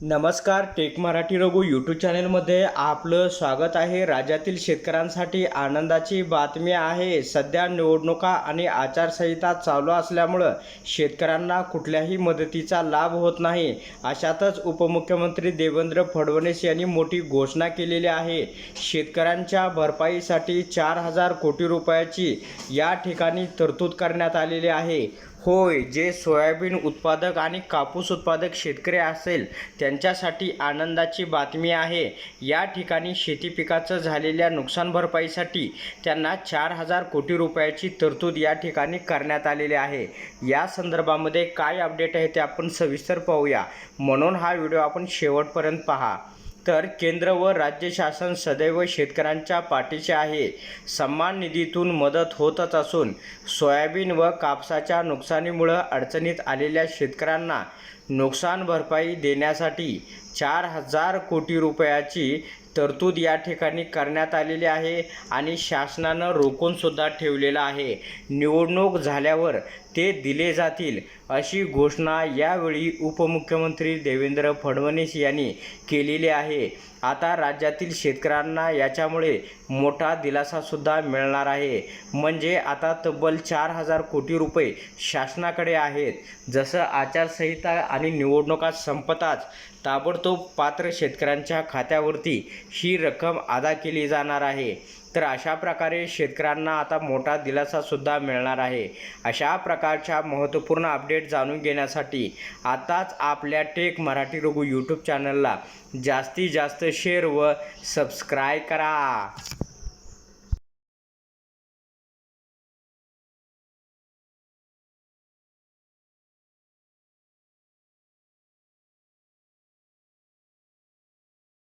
नमस्कार take Marathi Raghu YouTube चॅनलमध्ये आपलं स्वागत आहे. राज्यातील शेतकऱ्यांसाठी आनंदाची बातमी आहे. सध्या निवडणुका आणि आचारसंहिता चालू असल्यामुळं शेतकऱ्यांना कुठल्याही मदतीचा लाभ होत नाही. अशातच उपमुख्यमंत्री देवेंद्र फडणवीस यांनी मोठी घोषणा केलेली आहे. शेतकऱ्यांच्या भरपाईसाठी चार हजार कोटी रुपयाची या ठिकाणी तरतूद करण्यात आलेली आहे. होय जे सोयाबीन उत्पादक आणि कापूस उत्पादक शेतकरी असेल त्यांच्यासाठी आनंदाची बातमी आहे. या ठिकाणी शेती पिकाचं झालेल्या नुकसान भरपाईसाठी त्यांना चार हजार कोटी रुपयाची तरतूद या ठिकाणी करण्यात आलेली आहे. या संदर्भामध्ये काय अपडेट आहे ते आपण सविस्तर पाहूया. म्हणून हा व्हिडिओ आपण शेवटपर्यंत पहा. तर केंद्र व राज्य शासन सदैव शेतकऱ्यांच्या पाठीशी आहे. सन्मान निधीतून मदत होतच असून सोयाबीन व कापसाच्या नुकसानीमुळं अडचणीत आलेल्या शेतकऱ्यांना नुकसान भरपाई देण्यासाठी चार हजार कोटी रुपयाची तरतूद या ठिकाणी करण्यात आलेली आहे आणि शासनानं रोखूनसुद्धा ठेवलेलं आहे. निवडणूक झाल्यावर ते दिले जातील अशी घोषणा यावेळी उपमुख्यमंत्री देवेंद्र फडणवीस यांनी केलेली आहे. आता राज्यातील शेतकऱ्यांना याच्यामुळे मोठा दिलासासुद्धा मिळणार आहे. म्हणजे आता तब्बल चार हजार कोटी रुपये शासनाकडे आहेत. जसं आचारसंहिता आणि निवडणुका संपताच ताबडतोब पात्र शेतकऱ्यांच्या खात्यावरती ही रक्कम अदा केली जाणार आहे. तर अशा प्रकारे शेतकऱ्यांना आता मोठा दिलासासुद्धा मिळणार आहे. अशा प्रकारच्या महत्त्वपूर्ण अपडेट जाणून घेण्यासाठी आताच आपल्या टेक मराठी रघु यूट्यूब चॅनलला जास्तीत जास्त शेअर व सबस्क्राय करा.